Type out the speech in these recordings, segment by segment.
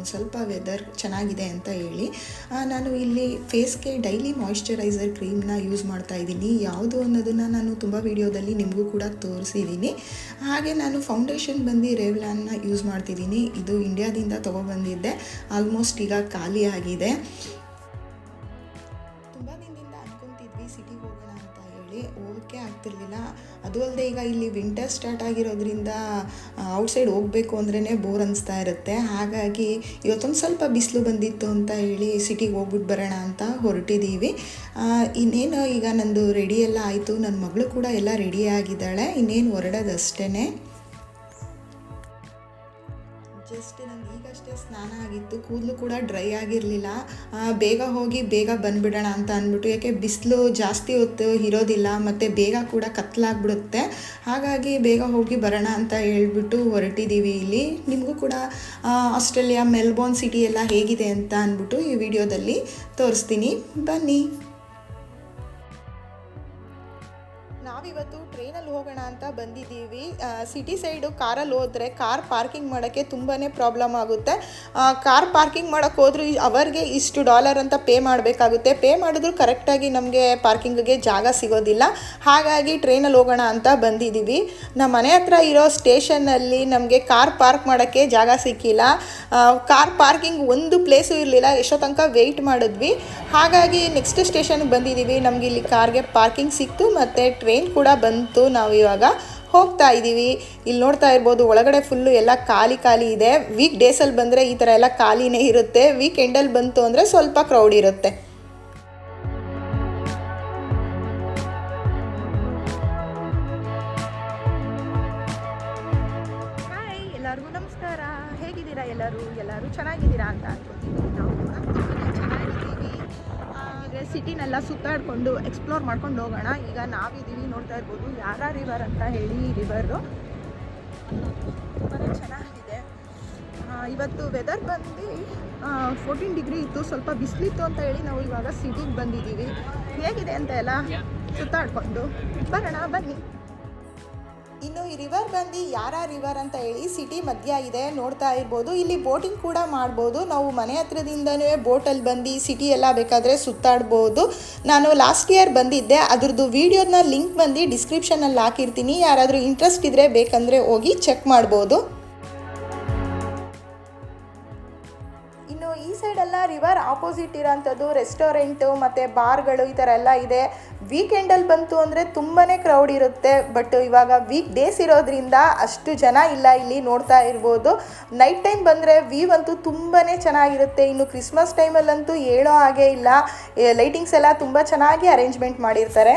ಇವತ್ತೊಂದು ಸ್ವಲ್ಪ ವೆದರ್ ಚೆನ್ನಾಗಿದೆ ಅಂತ ಹೇಳಿ. ನಾನು ಇಲ್ಲಿ ಫೇಸ್ಗೆ ಡೈಲಿ ಮಾಯಿಶ್ಚರೈಸರ್ ಕ್ರೀಮ್ನ ಯೂಸ್ ಮಾಡ್ತಾ ಇದ್ದೀನಿ. ಯಾವುದು ಅನ್ನೋದನ್ನು ನಾನು ತುಂಬ ವೀಡಿಯೋದಲ್ಲಿ ನಿಮಗೂ ಕೂಡ ತೋರಿಸಿದ್ದೀನಿ. ಹಾಗೆ ನಾನು ಫೌಂಡೇಶನ್ ಬಂದು ರೇವ್ಲಾನ್ನ ಯೂಸ್ ಮಾಡ್ತಿದ್ದೀನಿ. ಇದು ಇಂಡಿಯಾದಿಂದ ತೊಗೊಬಂದಿದ್ದೆ. ಆಲ್ಮೋಸ್ಟ್ ಈಗ ಖಾಲಿ ಆಗಿದೆ. ತುಂಬ ದಿನದಿಂದ ಅಂದ್ಕೊತಿದ್ವಿ ಸಿಟಿಗೆ ಹೋಗೋಣ ಅಂತ ಹೇಳಿ. ಹೋಗೋಕ್ಕೆ ಆಗ್ತಿರ್ಲಿಲ್ಲ. ಅದು ಅಲ್ಲದೆ ಈಗ ಇಲ್ಲಿ ವಿಂಟರ್ ಸ್ಟಾರ್ಟ್ ಆಗಿರೋದ್ರಿಂದ ಔಟ್ಸೈಡ್ ಹೋಗಬೇಕು ಅಂದ್ರೇ ಬೋರ್ ಅನಿಸ್ತಾ ಇರುತ್ತೆ. ಹಾಗಾಗಿ ಇವತ್ತೊಂದು ಸ್ವಲ್ಪ ಬಿಸಿಲು ಬಂದಿತ್ತು ಅಂತ ಹೇಳಿ ಸಿಟಿಗೆ ಹೋಗ್ಬಿಟ್ಟು ಬರೋಣ ಅಂತ ಹೊರಟಿದ್ದೀವಿ ಇನ್ನೇನು ಈಗ ನಂದು ರೆಡಿ ಎಲ್ಲ ಆಯಿತು. ನನ್ನ ಮಗಳು ಕೂಡ ಎಲ್ಲ ರೆಡಿ ಆಗಿದ್ದಾಳೆ. ಇನ್ನೇನು ಹೊರಡೋದಷ್ಟೇ ಜಸ್ಟ್ ನಂಗೆ ಈಗಷ್ಟೇ ಸ್ನಾನ ಆಗಿತ್ತು, ಕೂದಲು ಕೂಡ ಡ್ರೈ ಆಗಿರಲಿಲ್ಲ. ಬೇಗ ಹೋಗಿ ಬೇಗ ಬಂದುಬಿಡೋಣ ಅಂತ ಅಂದ್ಬಿಟ್ಟು, ಯಾಕೆ ಬಿಸಿಲು ಜಾಸ್ತಿ ಹೊತ್ತು ಇರೋದಿಲ್ಲ, ಮತ್ತು ಬೇಗ ಕೂಡ ಕತ್ಲಾಗ್ಬಿಡುತ್ತೆ. ಹಾಗಾಗಿ ಬೇಗ ಹೋಗಿ ಬರೋಣ ಅಂತ ಹೇಳ್ಬಿಟ್ಟು ಹೊರಟಿದ್ದೀವಿ ಇಲ್ಲಿ. ನಿಮಗೂ ಕೂಡ ಆಸ್ಟ್ರೇಲಿಯಾ ಮೆಲ್ಬೋರ್ನ್ ಸಿಟಿ ಎಲ್ಲ ಹೇಗಿದೆ ಅಂತ ಅಂದ್ಬಿಟ್ಟು ಈ ವಿಡಿಯೋದಲ್ಲಿ ತೋರಿಸ್ತೀನಿ. ಬನ್ನಿ. ನಾವಿವತ್ತು ಟ್ರೈನಲ್ಲಿ ಹೋಗೋಣ ಅಂತ ಬಂದಿದ್ದೀವಿ. ಸಿಟಿ ಸೈಡು ಕಾರಲ್ಲಿ ಹೋದರೆ ಕಾರ್ ಪಾರ್ಕಿಂಗ್ ಮಾಡೋಕ್ಕೆ ತುಂಬಾ ಪ್ರಾಬ್ಲಮ್ ಆಗುತ್ತೆ. ಕಾರ್ ಪಾರ್ಕಿಂಗ್ ಮಾಡೋಕ್ಕೆ ಹೋದ್ರೂ ಅವರಿಗೆ ಇಷ್ಟು ಡಾಲರ್ ಅಂತ ಪೇ ಮಾಡಬೇಕಾಗುತ್ತೆ. ಪೇ ಮಾಡಿದ್ರು ಕರೆಕ್ಟಾಗಿ ನಮಗೆ ಪಾರ್ಕಿಂಗ್ಗೆ ಜಾಗ ಸಿಗೋದಿಲ್ಲ. ಹಾಗಾಗಿ ಟ್ರೈನಲ್ಲಿ ಹೋಗೋಣ ಅಂತ ಬಂದಿದ್ದೀವಿ. ನಮ್ಮ ಮನೆ ಹತ್ರ ಇರೋ ಸ್ಟೇಷನ್ನಲ್ಲಿ ನಮಗೆ ಕಾರ್ ಪಾರ್ಕ್ ಮಾಡೋಕ್ಕೆ ಜಾಗ ಸಿಕ್ಕಿಲ್ಲ. ಕಾರ್ ಪಾರ್ಕಿಂಗ್ ಒಂದು ಪ್ಲೇಸು ಇರಲಿಲ್ಲ, ಎಷ್ಟೋ ತನಕ ವೆಯ್ಟ್ ಮಾಡಿದ್ವಿ. ಹಾಗಾಗಿ ನೆಕ್ಸ್ಟ್ ಸ್ಟೇಷನ್ಗೆ ಬಂದಿದ್ದೀವಿ. ನಮಗೆ ಇಲ್ಲಿ ಕಾರ್ಗೆ ಪಾರ್ಕಿಂಗ್ ಸಿಕ್ತು, ಮತ್ತು ಟ್ರೈನ್ ಕೂಡ ಬಂತು. ನಾವು ಇವಾಗ ಹೋಗ್ತಾ ಇದ್ದೀವಿ. ಇಲ್ಲಿ ನೋಡ್ತಾ ಇರ್ಬೋದು ಒಳಗಡೆ ಫುಲ್ಲು ಎಲ್ಲ ಖಾಲಿ ಖಾಲಿ ಇದೆ. ವೀಕ್ ಡೇಸಲ್ಲಿ ಬಂದರೆ ಈ ಥರ ಎಲ್ಲ ಖಾಲಿನೇ ಇರುತ್ತೆ. ವೀಕೆಂಡಲ್ಲಿ ಬಂತು ಅಂದರೆ ಸ್ವಲ್ಪ ಕ್ರೌಡ್ ಇರುತ್ತೆ. ಎಲ್ಲರಿಗೂ ನಮಸ್ಕಾರ. ಹೇಗಿದ್ದೀರಾ ಎಲ್ಲರೂ? ಎಲ್ಲರೂ ಚೆನ್ನಾಗಿದ್ದೀರಾ ಅಂತ ಅನ್ಕೋತೀನಿ. ಈಗ ಸಿಟಿನೆಲ್ಲ ಸುತ್ತಾಡಿಕೊಂಡು ಎಕ್ಸ್ಪ್ಲೋರ್ ಮಾಡ್ಕೊಂಡು ಹೋಗೋಣ. ಈಗ ನಾವಿದ್ದೀವಿ, ನೋಡ್ತಾ ಇರ್ಬೋದು. ಯಾರ ರಿವರ್ ಅಂತ ಹೇಳಿ ರಿವರು ತುಂಬಾ ಚೆನ್ನಾಗಿದೆ. ಇವತ್ತು ವೆದರ್ ಬಂದು ಫೋರ್ಟೀನ್ ಡಿಗ್ರಿ ಇತ್ತು. ಸ್ವಲ್ಪ ಬಿಸಿಲಿತ್ತು ಅಂತ ಹೇಳಿ ನಾವು ಇವಾಗ ಸಿಟಿಗೆ ಬಂದಿದ್ದೀವಿ. ಹೇಗಿದೆ ಅಂತ ಎಲ್ಲ ಸುತ್ತಾಡಿಕೊಂಡು. ಬರೋಣ, ಬನ್ನಿ. ಇನ್ನು ಈ ರಿವರ್ ಬಂದು ಯಾರ ರಿವರ್ ಅಂತ ಹೇಳಿ ಸಿಟಿ ಮಧ್ಯ ಇದೆ, ನೋಡ್ತಾ ಇರ್ಬೋದು. ಇಲ್ಲಿ ಬೋಟಿಂಗ್ ಕೂಡ ಮಾಡ್ಬೋದು. ನಾವು ಮನೆ ಹತ್ರದಿಂದನೇ ಬೋಟಲ್ಲಿ ಬಂದು ಸಿಟಿ ಎಲ್ಲ ಬೇಕಾದರೆ ಸುತ್ತಾಡ್ಬೋದು. ನಾನು ಲಾಸ್ಟ್ ಇಯರ್ ಬಂದಿದ್ದೆ. ಅದ್ರದ್ದು ವೀಡಿಯೋನ ಲಿಂಕ್ ಬಂದು ಡಿಸ್ಕ್ರಿಪ್ಷನಲ್ಲಿ ಹಾಕಿರ್ತೀನಿ. ಯಾರಾದರೂ ಇಂಟ್ರೆಸ್ಟ್ ಇದ್ದರೆ ಬೇಕಂದರೆ ಹೋಗಿ ಚೆಕ್ ಮಾಡ್ಬೋದು. ಇನ್ನು ಈ ಸೈಡೆಲ್ಲ ರಿವರ್ ಆಪೋಸಿಟ್ ಇರೋಂಥದ್ದು ರೆಸ್ಟೋರೆಂಟು ಮತ್ತು ಬಾರ್ಗಳು ಈ ಥರ ಎಲ್ಲ ಇದೆ. ವೀಕೆಂಡಲ್ಲಿ ಬಂತು ಅಂದರೆ ತುಂಬಾ ಕ್ರೌಡ್ ಇರುತ್ತೆ. ಬಟ್ ಇವಾಗ ವೀಕ್ ಡೇಸ್ ಇರೋದ್ರಿಂದ ಅಷ್ಟು ಜನ ಇಲ್ಲ ಇಲ್ಲಿ ನೋಡ್ತಾ ಇರ್ಬೋದು. ನೈಟ್ ಟೈಮ್ ಬಂದರೆ ವ್ಯೂ ಅಂತೂ ತುಂಬಾ ಚೆನ್ನಾಗಿರುತ್ತೆ. ಇನ್ನು ಕ್ರಿಸ್ಮಸ್ ಟೈಮಲ್ಲಂತೂ ಹೇಳೋ ಹಾಗೆ ಇಲ್ಲ. ಲೈಟಿಂಗ್ಸ್ ಎಲ್ಲ ತುಂಬ ಚೆನ್ನಾಗಿ ಅರೇಂಜ್ಮೆಂಟ್ ಮಾಡಿರ್ತಾರೆ.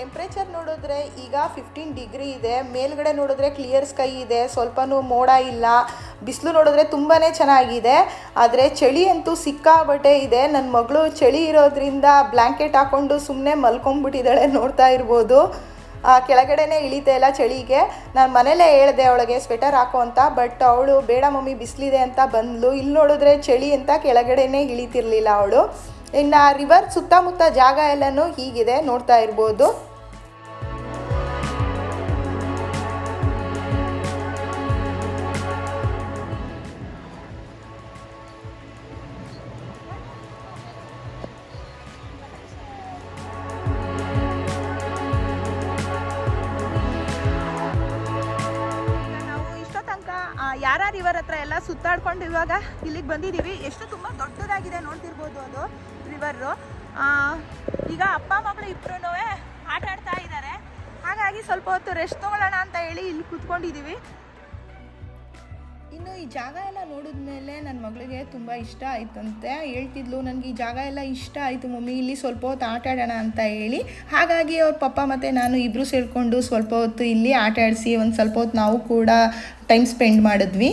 ಟೆಂಪ್ರೇಚರ್ ನೋಡಿದ್ರೆ ಈಗ ಫಿಫ್ಟೀನ್ ಡಿಗ್ರಿ ಇದೆ, ಮೇಲ್ಗಡೆ ನೋಡಿದ್ರೆ ಕ್ಲಿಯರ್ ಸ್ಕೈ ಇದೆ, ಸ್ವಲ್ಪನೂ ಮೋಡ ಇಲ್ಲ, ಬಿಸಿಲು ನೋಡಿದ್ರೆ ತುಂಬಾ ಚೆನ್ನಾಗಿದೆ. ಆದರೆ ಚಳಿ ಅಂತೂ ಸಿಕ್ಕಾಬಟ್ಟೆ ಇದೆ. ನನ್ನ ಮಗಳು ಚಳಿ ಇರೋದ್ರಿಂದ ಬ್ಲ್ಯಾಂಕೆಟ್ ಹಾಕ್ಕೊಂಡು ಸುಮ್ಮನೆ ಮಲ್ಕೊಂಡ್ಬಿಟ್ಟಿದ್ದಾಳೆ ನೋಡ್ತಾ ಇರ್ಬೋದು. ಕೆಳಗಡೆನೇ ಇಳಿತಾ ಇಲ್ಲ ಚಳಿಗೆ. ನಾನು ಮನೇಲೇ ಹೇಳಿದೆ ಅವಳಿಗೆ ಸ್ವೆಟರ್ ಹಾಕೋ ಅಂತ. ಬಟ್ ಅವಳು, ಬೇಡ ಮಮ್ಮಿ, ಬಿಸಿಲಿದೆ ಅಂತ ಬಂದಳು ಇಲ್ಲಿ ನೋಡಿದ್ರೆ ಚಳಿ ಅಂತ ಕೆಳಗಡೆನೇ ಇಳಿತಿರ್ಲಿಲ್ಲ ಅವಳು. ಇನ್ನು ರಿವರ್ ಸುತ್ತಮುತ್ತ ಜಾಗ ಎಲ್ಲನೂ ಹೀಗಿದೆ, ನೋಡ್ತಾ ಇರ್ಬೋದು. ಯಾರ ರಿವರ್ ಹತ್ರ ಎಲ್ಲ ಸುತ್ತಾಡ್ಕೊಂಡು ಇವಾಗ ಇಲ್ಲಿಗೆ ಬಂದಿದ್ದೀವಿ. ಎಷ್ಟು ತುಂಬ ದೊಡ್ಡದಾಗಿದೆ ನೋಡ್ತಿರ್ಬೋದು ಅದು ರಿವರು ಈಗ ಅಪ್ಪ ಮಗಳು ಇಬ್ಬರೂ ಆಟ ಆಡ್ತಾ ಇದ್ದಾರೆ. ಹಾಗಾಗಿ ಸ್ವಲ್ಪ ಹೊತ್ತು ರೆಸ್ಟ್ ತೊಗೊಳ್ಳೋಣ ಅಂತ ಹೇಳಿ ಇಲ್ಲಿ ಕೂತ್ಕೊಂಡಿದ್ದೀವಿ. ಇನ್ನು ಈ ಜಾಗ ಎಲ್ಲ ನೋಡಿದ್ಮೇಲೆ ನನ್ನ ಮಗಳಿಗೆ ತುಂಬ ಇಷ್ಟ ಆಯ್ತಂತೆ. ಹೇಳ್ತಿದ್ಲು, ನನಗೆ ಈ ಜಾಗ ಎಲ್ಲ ಇಷ್ಟ ಆಯಿತು ಮಮ್ಮಿ, ಇಲ್ಲಿ ಸ್ವಲ್ಪ ಹೊತ್ತು ಆಟ ಆಡೋಣ ಅಂತ ಹೇಳಿ. ಹಾಗಾಗಿ ಅವ್ರ ಪಪ್ಪ ಮತ್ತು ನಾನು ಇಬ್ಬರು ಸೇರಿಕೊಂಡು ಸ್ವಲ್ಪ ಹೊತ್ತು ಇಲ್ಲಿ ಆಟ ಆಡಿಸಿ, ಒಂದು ಸ್ವಲ್ಪ ಹೊತ್ತು ನಾವು ಕೂಡ ಟೈಮ್ ಸ್ಪೆಂಡ್ ಮಾಡಿದ್ವಿ.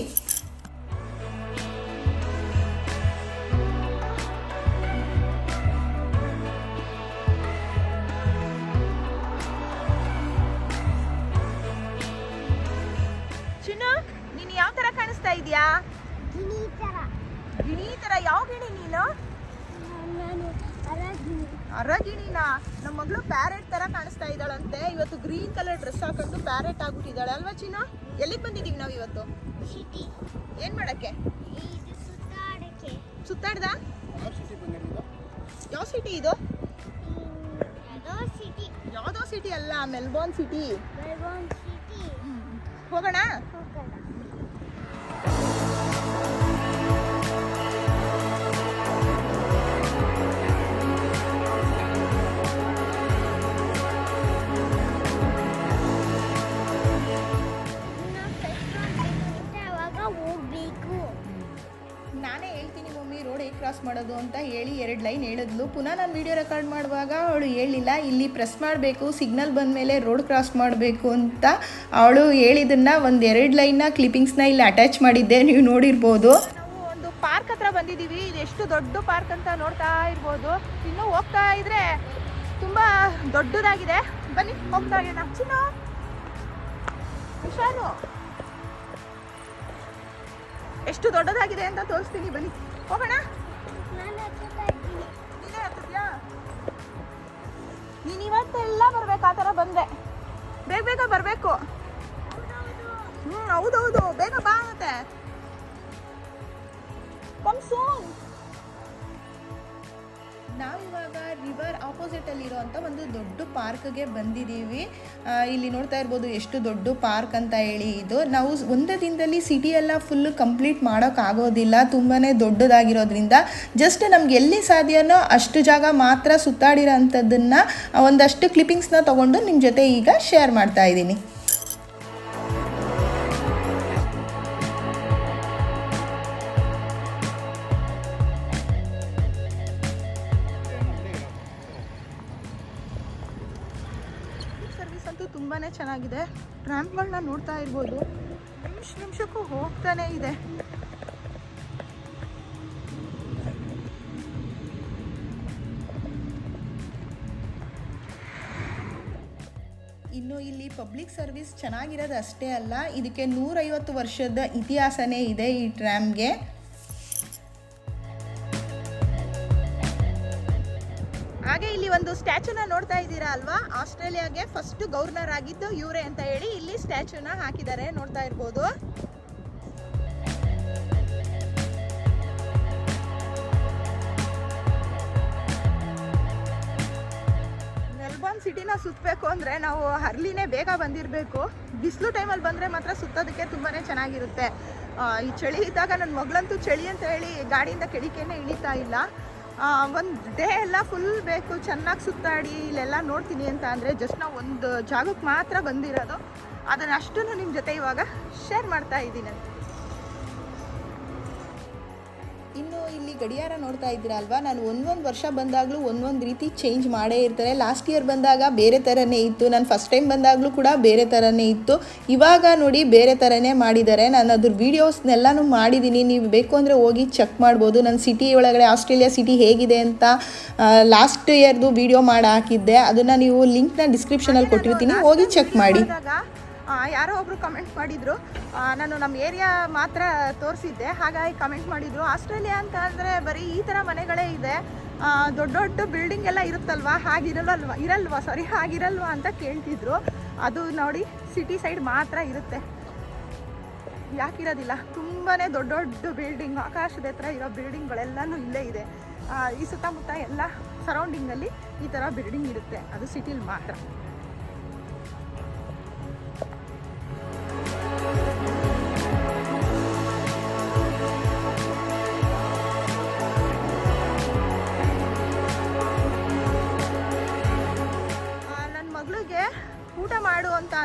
ಚಿನ್ನು ನೀನು ಯಾವ ತರ ಕಾಣಿಸ್ತಾ ಇದೆಯಾ? ಗಿಣಿ ತರ ಯಾವ ಗಿಣಿ ನೀನು? ಅರಗಿಣಿನಾ? ಅರಗಿಣಿ ಅರಗಿಣಿನ ನಮ್ಮ ಮಗಳು ಪ್ಯಾರೆಟ್ ತರ ಕಾಣಿಸ್ತಾ ಇದ್ದಾಳಂತೆ. ಇವತ್ತು ಗ್ರೀನ್ ಕಲರ್ ಡ್ರೆಸ್ ಹಾಕೊಂಡು ಪ್ಯಾರೆಟ್ ಆಗ್ಬಿಟ್ಟಿದ್ದಾಳೆ. ಅಲ್ವಾ ಚಿನ್ನ ಎಲ್ಲಿಗೆ ಬಂದಿದೀವಿ ನಾವು ಇವತ್ತು? ಸಿಟಿ ಏನ್ ಮಾಡಕ್ಕೆ? ಸುತ್ತಾಡ್ದ? ಯಾವ ಸಿಟಿ ಇದು? ಯಾವುದೋ ಸಿಟಿ ಯಾವ್ದೋ ಸಿಟಿ ಅಲ್ಲ ಮೆಲ್ಬೋರ್ನ್ ಸಿಟಿ ಮೆಲ್ಬೋರ್ನ್ ಸಿಟಿ ಹೋಗೋಣ. ಹೇಳ್ತೀನಿ ಮಮ್ಮಿ ರೋಡ್ ಹೇಗೆ ಕ್ರಾಸ್ ಮಾಡೋದು ಅಂತ ಹೇಳಿ ಎರಡು ಲೈನ್ ಹೇಳಿದ್ಲು. ಪುನಃ ನಾನು ವಿಡಿಯೋ ರೆಕಾರ್ಡ್ ಮಾಡುವಾಗ ಅವಳು ಹೇಳಿಲ್ಲ, ಇಲ್ಲಿ ಪ್ರೆಸ್ ಮಾಡಬೇಕು ಸಿಗ್ನಲ್ ಬಂದ ಮೇಲೆ ರೋಡ್ ಕ್ರಾಸ್ ಮಾಡಬೇಕು ಅಂತ ಅವಳು ಹೇಳಿದ್ದನ್ನು ಒಂದು ಎರಡು ಲೈನ್ನ ಕ್ಲಿಪ್ಪಿಂಗ್ಸ್ನ ಇಲ್ಲಿ ಅಟ್ಯಾಚ್ ಮಾಡಿದ್ದೆ, ನೀವು ನೋಡಿರ್ಬೋದು. ನಾವು ಒಂದು ಪಾರ್ಕ್ ಹತ್ರ ಬಂದಿದ್ದೀವಿ, ಇದು ಎಷ್ಟು ದೊಡ್ಡ ಪಾರ್ಕ್ ಅಂತ ನೋಡ್ತಾ ಇರ್ಬೋದು. ಇನ್ನು ಹೋಗ್ತಾ ಇದ್ರೆ ತುಂಬಾ ದೊಡ್ಡದಾಗಿದೆ. ಬನ್ನಿ, ಹೋಗ್ತಾ ಇರೋಣ. ಚಿನ್ನ ಎಷ್ಟು ದೊಡ್ಡದಾಗಿದೆ ಅಂತ ತೋರಿಸ್ತೀನಿ ಬನ್ನಿ. ಹೋಗೋಣ. ನಾನು ಹತ್ತಿದ್ಯಾ ಇವತ್ತೆಲ್ಲ ಬರ್ಬೇಕು ಆ ಥರ ಬಂದೆ. ಬೇಗ ಬೇಗ ಬರಬೇಕು. ಹ್ಞೂ ಹೌದೌದು. ಬೇಗ ಬಾ ಮತ್ತೆ. ಕಮ್ ಸೂನ್ ನಾವಿವಾಗ ರಿವರ್ ಇರುವಂತ ಒಂದು ದೊಡ್ಡ ಪಾರ್ಕ್ಗೆ ಬಂದಿದ್ದೀವಿ. ಇಲ್ಲಿ ನೋಡ್ತಾ ಇರ್ಬೋದು ಎಷ್ಟು ದೊಡ್ಡ ಪಾರ್ಕ್ ಅಂತ ಹೇಳಿ ಇದು. ನಾವು ಒಂದೇ ದಿನದಲ್ಲಿ ಸಿಟಿ ಎಲ್ಲ ಫುಲ್ ಕಂಪ್ಲೀಟ್ ಮಾಡೋಕ್ಕಾಗೋದಿಲ್ಲ ತುಂಬಾ ದೊಡ್ಡದಾಗಿರೋದ್ರಿಂದ ಜಸ್ಟ್ ನಮ್ಗೆ ಎಲ್ಲಿ ಸಾಧ್ಯನೋ ಅಷ್ಟು ಜಾಗ ಮಾತ್ರ ಸುತ್ತಾಡಿರೋ ಅಂಥದ್ದನ್ನು ಒಂದಷ್ಟು ಕ್ಲಿಪ್ಪಿಂಗ್ಸ್ನ ತೊಗೊಂಡು ನಿಮ್ಮ ಜೊತೆ ಈಗ ಶೇರ್ ಮಾಡ್ತಾ ಇದ್ದೀನಿ. ಟ್ರಾಂಪ್ಗಳನ್ನ ನೋಡ್ತಾ ಇರ್ಬೋದು. ನಿಮಿಷ ನಿಮಿಷಕ್ಕೂ ಹೋಗ್ತಾನೆ ಇದೆ. ಇನ್ನು ಇಲ್ಲಿ ಪಬ್ಲಿಕ್ ಸರ್ವಿಸ್ ಚೆನ್ನಾಗಿರೋದು ಅಷ್ಟೇ ಅಲ್ಲ, ಇದಕ್ಕೆ ನೂರೈವತ್ತು ವರ್ಷದ ಇತಿಹಾಸನೇ ಇದೆ ಈ ಟ್ರ್ಯಾಮ್ಗೆ. ಸ್ಟ್ಯಾಚುನ ನೋಡ್ತಾ ಇದ್ದೀರಾ ಅಲ್ವಾ? ಆಸ್ಟ್ರೇಲಿಯಾಗೆ ಫಸ್ಟ್ ಗವರ್ನರ್ ಆಗಿದ್ದು ಇವರೇ ಅಂತ ಹೇಳಿ ಇಲ್ಲಿ ಸ್ಟ್ಯಾಚುನ ಹಾಕಿದ್ದಾರೆ, ನೋಡ್ತಾ ಇರ್ಬೋದು. ಮೆಲ್ಬೋರ್ನ್ ಸಿಟಿನ ಸುತ್ತಬೇಕು ಅಂದರೆ ನಾವು ಹರ್ಲಿನೇ ಬೇಗ ಬಂದಿರಬೇಕು. ಬಿಸಿಲು ಟೈಮಲ್ಲಿ ಬಂದರೆ ಮಾತ್ರ ಸುತ್ತೋದಕ್ಕೆ ತುಂಬಾ ಚೆನ್ನಾಗಿರುತ್ತೆ. ಈ ಚಳಿ ಇದ್ದಾಗ ನನ್ನ ಮಗಳಂತೂ ಚಳಿ ಅಂತ ಹೇಳಿ ಗಾಡಿಯಿಂದ ಕೆಡಿಕೆನೇ ಇಳಿತಾ ಇಲ್ಲ. ಒಂದು ಡೇ ಎಲ್ಲ ಫುಲ್ ಬೇಕು, ಚೆನ್ನಾಗಿ ಸುತ್ತಾಡಿ, ಇಲ್ಲೆಲ್ಲ ನೋಡ್ತೀನಿ ಅಂತ ಅಂದರೆ ಜಸ್ಟ್ ನಾವು ಒಂದು ಜಾಗಕ್ಕೆ ಮಾತ್ರ ಬಂದಿರೋದು. ಅದನ್ನು ಅಷ್ಟನ್ನು ನಿಮ್ಮ ಜೊತೆ ಇವಾಗ ಶೇರ್ ಮಾಡ್ತಾ ಇದ್ದೀನಿ. ಗಡಿಯಾರ ನೋಡ್ತಾ ಇದ್ದೀರಾ ಅಲ್ವಾ ನಾನು ಒಂದೊಂದು ವರ್ಷ ಬಂದಾಗಲೂ ಒಂದೊಂದು ರೀತಿ ಚೇಂಜ್ ಮಾಡೇ ಇರ್ತಾರೆ. ಲಾಸ್ಟ್ ಇಯರ್ ಬಂದಾಗ ಬೇರೆ ಥರನೇ ಇತ್ತು. ನಾನು ಫಸ್ಟ್ ಟೈಮ್ ಬಂದಾಗಲೂ ಕೂಡ ಬೇರೆ ಥರನೇ ಇತ್ತು. ಇವಾಗ ನೋಡಿ ಬೇರೆ ಥರನೇ ಮಾಡಿದ್ದಾರೆ. ನಾನು ಅದ್ರ ವೀಡಿಯೋಸ್ನೆಲ್ಲನೂ ಮಾಡಿದ್ದೀನಿ ನೀವು ಬೇಕು ಅಂದರೆ ಹೋಗಿ ಚೆಕ್ ಮಾಡ್ಬೋದು. ನನ್ನ ಸಿಟಿ ಒಳಗಡೆ ಆಸ್ಟ್ರೇಲಿಯಾ ಸಿಟಿ ಹೇಗಿದೆ ಅಂತ ಲಾಸ್ಟ್ ಇಯರ್ದು ವೀಡಿಯೋ ಮಾಡಿ ಹಾಕಿದ್ದೆ. ಅದನ್ನು ನೀವು ಲಿಂಕ್ನ ಡಿಸ್ಕ್ರಿಪ್ಷನಲ್ಲಿ ಕೊಟ್ಟಿರ್ತೀನಿ. ಹೋಗಿ ಚೆಕ್ ಮಾಡಿ. ಯಾರೋ ಒಬ್ರು ಕಮೆಂಟ್ ಮಾಡಿದ್ರು. ನಾನು ನಮ್ಮ ಏರಿಯಾ ಮಾತ್ರ ತೋರಿಸಿದ್ದೆ. ಹಾಗಾಗಿ ಕಮೆಂಟ್ ಮಾಡಿದ್ರು. ಆಸ್ಟ್ರೇಲಿಯಾ ಅಂತ ಅಂದರೆ ಬರೀ ಈ ಥರ ಮನೆಗಳೇ ಇದೆ. ದೊಡ್ಡ ದೊಡ್ಡ ಬಿಲ್ಡಿಂಗ್ ಎಲ್ಲ ಇರುತ್ತಲ್ವಾ? ಹಾಗಿರಲ್ವಾ ಇರಲ್ವಾ? ಸಾರಿ ಹಾಗಿರಲ್ವಾ? ಅಂತ ಕೇಳ್ತಿದ್ರು. ಅದು ನೋಡಿ ಸಿಟಿ ಸೈಡ್ ಮಾತ್ರ ಇರುತ್ತೆ. ಯಾಕಿರೋದಿಲ್ಲ. ತುಂಬಾ ದೊಡ್ಡ ದೊಡ್ಡ ಬಿಲ್ಡಿಂಗ್ ಆಕಾಶದ ಹತ್ರ ಇರೋ ಬಿಲ್ಡಿಂಗ್ಗಳೆಲ್ಲನೂ ಇಲ್ಲೇ ಇದೆ. ಈ ಸುತ್ತಮುತ್ತ ಎಲ್ಲ ಸರೌಂಡಿಂಗಲ್ಲಿ ಈ ಥರ ಬಿಲ್ಡಿಂಗ್ ಇರುತ್ತೆ. ಅದು ಸಿಟಿಲಿ ಮಾತ್ರ.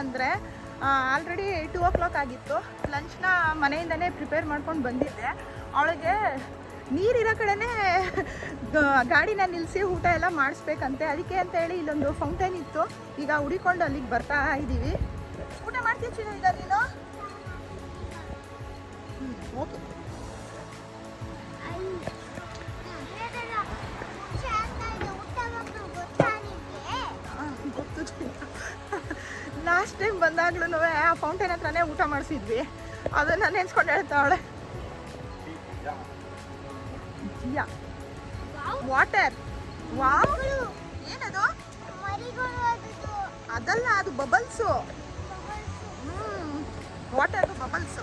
ಅಂದರೆ ಆಲ್ರೆಡಿ ಟು ಓ ಕ್ಲಾಕ್ ಆಗಿತ್ತು. ಲಂಚ್ನ ಮನೆಯಿಂದನೇ ಪ್ರಿಪೇರ್ ಮಾಡ್ಕೊಂಡು ಬಂದಿದ್ದೆ. ಅವಳಿಗೆ ನೀರಿರೋ ಕಡೆನೇ ಗಾಡಿನ ನಿಲ್ಲಿಸಿ ಊಟ ಎಲ್ಲ ಮಾಡಿಸ್ಬೇಕಂತೆ. ಅದಕ್ಕೆ ಅಂತ ಹೇಳಿ ಇಲ್ಲೊಂದು ಫೌಂಟೇನ್ ಇತ್ತು. ಈಗ ಹುಡಿಕೊಂಡು ಅಲ್ಲಿಗೆ ಬರ್ತಾ ಇದ್ದೀವಿ ಊಟ ಮಾಡ್ತೀಯ ಚಿನ್ನ ಈಗ ನೀನು? ಓಕೆ ಲಾಸ್ಟ್ ಟೈಮ್ ಬಂದಾಗ್ಲೂ ಆ ಫೌಂಟೇನ್ ಹತ್ರನೇ ಊಟ ಮಾಡಿಸಿದ್ವಿ. ಅದನ್ನ ನೆನ್ಸ್ಕೊಂಡು ಹೇಳ್ತಾವಳೆ. ವಾಟರ್ ವಾವ್ ಏನದು? ಅದಲ್ಲ ಅದು ಬಬಲ್ಸು ಹ್ಮ್. ವಾಟರ್ ಬಬಲ್ಸು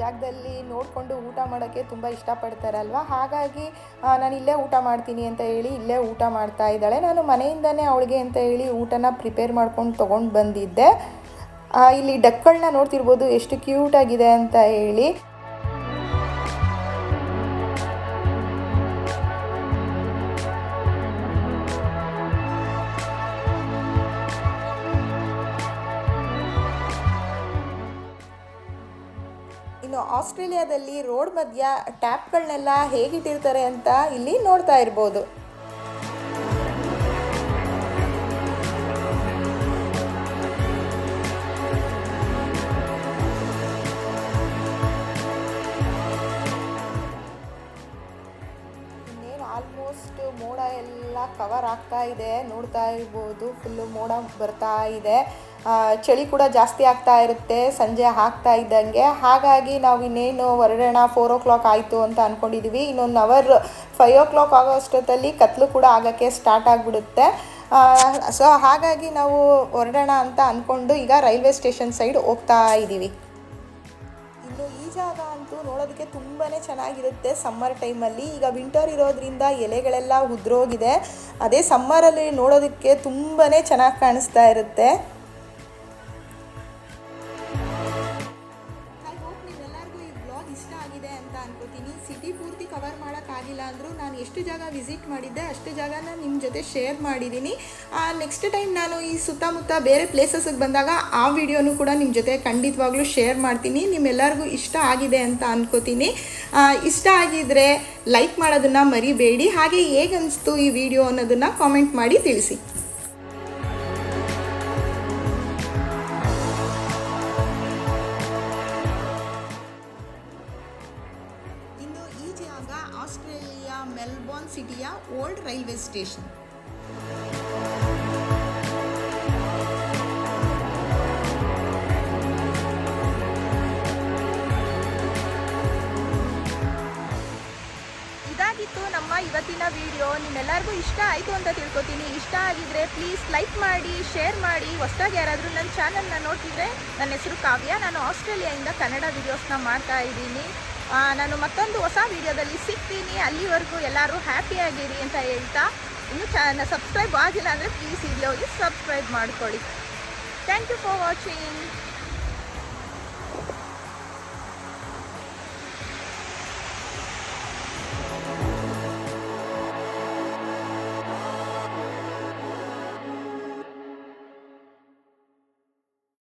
ಜಾಗದಲ್ಲಿ ನೋಡಿಕೊಂಡು ಊಟ ಮಾಡೋಕ್ಕೆ ತುಂಬ ಇಷ್ಟಪಡ್ತಾರಲ್ವ? ಹಾಗಾಗಿ ನಾನು ಇಲ್ಲೇ ಊಟ ಮಾಡ್ತೀನಿ ಅಂತ ಹೇಳಿ ಇಲ್ಲೇ ಊಟ ಮಾಡ್ತಾ ಇದ್ದಾಳೆ. ನಾನು ಮನೆಯಿಂದನೇ ಅವಳಿಗೆ ಅಂತ ಹೇಳಿ ಊಟನ ಪ್ರಿಪೇರ್ ಮಾಡ್ಕೊಂಡು ತೊಗೊಂಡು ಬಂದಿದ್ದೆ. ಇಲ್ಲಿ ಡಕ್ಗಳನ್ನ ನೋಡ್ತಿರ್ಬೋದು, ಎಷ್ಟು ಕ್ಯೂಟಾಗಿದೆ ಅಂತ ಹೇಳಿ. ಆಸ್ಟ್ರೇಲಿಯಾದಲ್ಲಿ ರೋಡ್ ಮಧ್ಯ ಟ್ಯಾಪ್ಗಳನ್ನೆಲ್ಲ ಹೇಗಿಟ್ಟಿರ್ತಾರೆ ಅಂತ ಇಲ್ಲಿ ನೋಡ್ತಾ ಇರ್ಬೋದು. ಆಲ್ಮೋಸ್ಟ್ ಮೋಡ ಎಲ್ಲ ಕವರ್ ಆಗ್ತಾ ಇದೆ, ನೋಡ್ತಾ ಇರ್ಬೋದು. ಫುಲ್ಲು ಮೋಡ ಬರ್ತಾ ಇದೆ. ಚಳಿ ಕೂಡ ಜಾಸ್ತಿ ಆಗ್ತಾ ಇರುತ್ತೆ, ಸಂಜೆ ಆಗ್ತಾ ಇದ್ದಂಗೆ. ಹಾಗಾಗಿ ನಾವು ಇನ್ನೇನು ಹೊರಡೋಣ ಫೋರ್ ಓ ಕ್ಲಾಕ್ ಆಯಿತು ಅಂತ ಅಂದ್ಕೊಂಡಿದ್ದೀವಿ ಇನ್ನೊಂದು ಅವರ್ ಫೈವ್ ಓ ಕ್ಲಾಕ್ ಆಗೋ ಅಷ್ಟೊತ್ತಲ್ಲಿ ಕತ್ಲು ಕೂಡ ಆಗೋಕ್ಕೆ ಸ್ಟಾರ್ಟ್ ಆಗಿಬಿಡುತ್ತೆ. ಸೊ ಹಾಗಾಗಿ ನಾವು ಹೊರಡೋಣ ಅಂತ ಅಂದ್ಕೊಂಡು ಈಗ ರೈಲ್ವೆ ಸ್ಟೇಷನ್ ಸೈಡ್ ಹೋಗ್ತಾ ಇದ್ದೀವಿ ಇನ್ನು ಈ ಜಾಗ ಅಂತೂ ನೋಡೋದಕ್ಕೆ ತುಂಬಾ ಚೆನ್ನಾಗಿರುತ್ತೆ ಸಮ್ಮರ್ ಟೈಮಲ್ಲಿ. ಈಗ ವಿಂಟರ್ ಇರೋದ್ರಿಂದ ಎಲೆಗಳೆಲ್ಲ ಉದ್ರೋಗಿದೆ. ಅದೇ ಸಮ್ಮರಲ್ಲಿ ನೋಡೋದಕ್ಕೆ ತುಂಬಾ ಚೆನ್ನಾಗಿ ಕಾಣಿಸ್ತಾ ಇರುತ್ತೆ. ಅಂದರೂ ನಾನು ಎಷ್ಟು ಜಾಗ ವಿಸಿಟ್ ಮಾಡಿದ್ದೆ, ಅಷ್ಟು ಜಾಗನ ನಿಮ್ಮ ಜೊತೆ ಶೇರ್ ಮಾಡಿದ್ದೀನಿ ನೆಕ್ಸ್ಟ್ ಟೈಮ್ ನಾನು ಈ ಸುತ್ತಮುತ್ತ ಬೇರೆ ಪ್ಲೇಸಸ್ಗೆ ಬಂದಾಗ ಆ ವಿಡಿಯೋನು ಕೂಡ ನಿಮ್ಮ ಜೊತೆ ಖಂಡಿತವಾಗ್ಲೂ ಶೇರ್ ಮಾಡ್ತೀನಿ. ನಿಮ್ಮೆಲ್ಲರಿಗೂ ಇಷ್ಟ ಆಗಿದೆ ಅಂತ ಅನ್ಕೋತೀನಿ. ಇಷ್ಟ ಆಗಿದ್ರೆ ಲೈಕ್ ಮಾಡೋದನ್ನು ಮರಿಬೇಡಿ. ಹಾಗೆ ಹೇಗನ್ನಿಸ್ತು ಈ ವಿಡಿಯೋ ಅನ್ನೋದನ್ನು ಕಾಮೆಂಟ್ ಮಾಡಿ ತಿಳಿಸಿ. ಈ ಜಾಗ ಆಸ್ಟ್ರೇಲಿಯಾ ಮೆಲ್ಬೋರ್ನ್ ಸಿಟಿಯ ಓಲ್ಡ್ ರೈಲ್ವೆ ಸ್ಟೇಷನ್. ಇದಾಗಿತ್ತು ನಮ್ಮ ಇವತ್ತಿನ ವಿಡಿಯೋ. ನಿಮ್ಮೆಲ್ಲರಿಗೂ ಇಷ್ಟ ಆಯಿತು ಅಂತ ತಿಳ್ಕೊತೀನಿ. ಇಷ್ಟ ಆಗಿದ್ರೆ ಪ್ಲೀಸ್ ಲೈಕ್ ಮಾಡಿ ಶೇರ್ ಮಾಡಿ. ಹೊಸದಾಗಿ ಯಾರಾದರೂ ನನ್ನ ಚಾನಲ್ನ ನೋಡ್ತಿದ್ರೆ, ನನ್ನ ಹೆಸರು ಕಾವ್ಯ. ನಾನು ಆಸ್ಟ್ರೇಲಿಯಾಯಿಂದ ಕನ್ನಡ ವಿಡಿಯೋಸ್ನ ಮಾಡ್ತಾ ಇದ್ದೀನಿ. ನಾನು ಮತ್ತೊಂದು ಹೊಸ ವಿಡಿಯೋದಲ್ಲಿ ಸಿಗ್ತೀನಿ. ಅಲ್ಲಿವರೆಗೂ ಎಲ್ಲರೂ ಹ್ಯಾಪಿಯಾಗಿರಿ ಅಂತ ಹೇಳ್ತಾ, ಇನ್ನು ಚೆನ್ನ ಸಬ್ಸ್ಕ್ರೈಬ್ ಆಗಿಲ್ಲ ಅಂದರೆ ಪ್ಲೀಸ್ ಇಲ್ಲಿ ಹೋಗಿ ಸಬ್ಸ್ಕ್ರೈಬ್ ಮಾಡ್ಕೊಳ್ಳಿ. Thank you for watching